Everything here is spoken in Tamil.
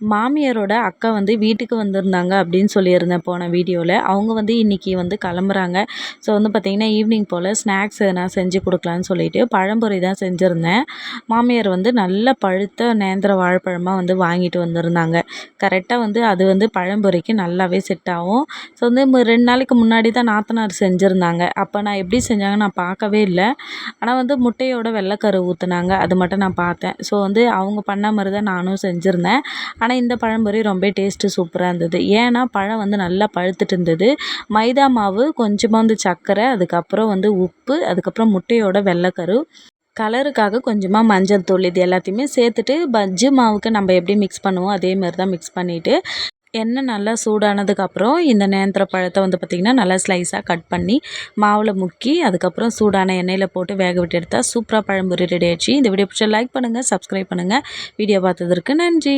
மாமியாரோட அக்கா வந்து வீட்டுக்கு வந்திருந்தாங்க அப்படின்னு சொல்லியிருந்தேன் போன வீடியோவில் அவங்க வந்து இன்றைக்கி வந்து கிளம்புறாங்க. ஸோ வந்து பார்த்திங்கன்னா ஈவினிங் போல் ஸ்நாக்ஸ் எதனா செஞ்சு கொடுக்கலான்னு சொல்லிட்டு பழம்பொரி தான் செஞ்சுருந்தேன். மாமியார் வந்து நல்ல பழுத்த நேந்திர வாழைப்பழமாக வந்து வாங்கிட்டு வந்திருந்தாங்க. கரெக்டாக வந்து அது வந்து பழம்பொரிக்கு நல்லாவே செட் ஆகும். ஸோ வந்து ரெண்டு நாளைக்கு முன்னாடி தான் நாத்தனார் செஞ்சுருந்தாங்க. அப்போ நான் எப்படி செஞ்சாங்க நான் பார்க்கவே இல்லை. ஆனால் வந்து முட்டையோட வெள்ளைக்கரு ஊற்றுனாங்க அது மட்டும் நான் பார்த்தேன். ஸோ வந்து அவங்க பண்ண மாதிரி தான் நானும் செஞ்சுருந்தேன். ஆனால் இந்த பழம்பொரி ரொம்ப டேஸ்ட்டு சூப்பராக இருந்தது. ஏன்னா பழம் வந்து நல்லா பழுத்துட்டு இருந்தது. மைதா மாவு கொஞ்சமாக வந்து சர்க்கரை அதுக்கப்புறம் வந்து உப்பு அதுக்கப்புறம் முட்டையோட வெள்ளைக்கரு. கலருக்காக கொஞ்சமாக மஞ்சள் தூள் இது எல்லாத்தையுமே சேர்த்துட்டு பஜ்ஜி மாவுக்கு நம்ம எப்படி மிக்ஸ் பண்ணுவோம் அதே மாதிரி தான் மிக்ஸ் பண்ணிவிட்டு எண்ணெய் நல்லா சூடானதுக்கப்புறம் இந்த நேந்திர பழத்தை வந்து பார்த்திங்கன்னா நல்லா ஸ்லைஸாக கட் பண்ணி மாவில் முக்கி அதுக்கப்புறம் சூடான எண்ணெயில் போட்டு வேக விட்டு எடுத்தால் சூப்பராக பழம்பொரி ரெடி ஆயிடுச்சு. இந்த வீடியோ பிடிச்சா லைக் பண்ணுங்கள் சப்ஸ்கிரைப் பண்ணுங்கள் வீடியோ பார்த்ததற்கு நன்றி.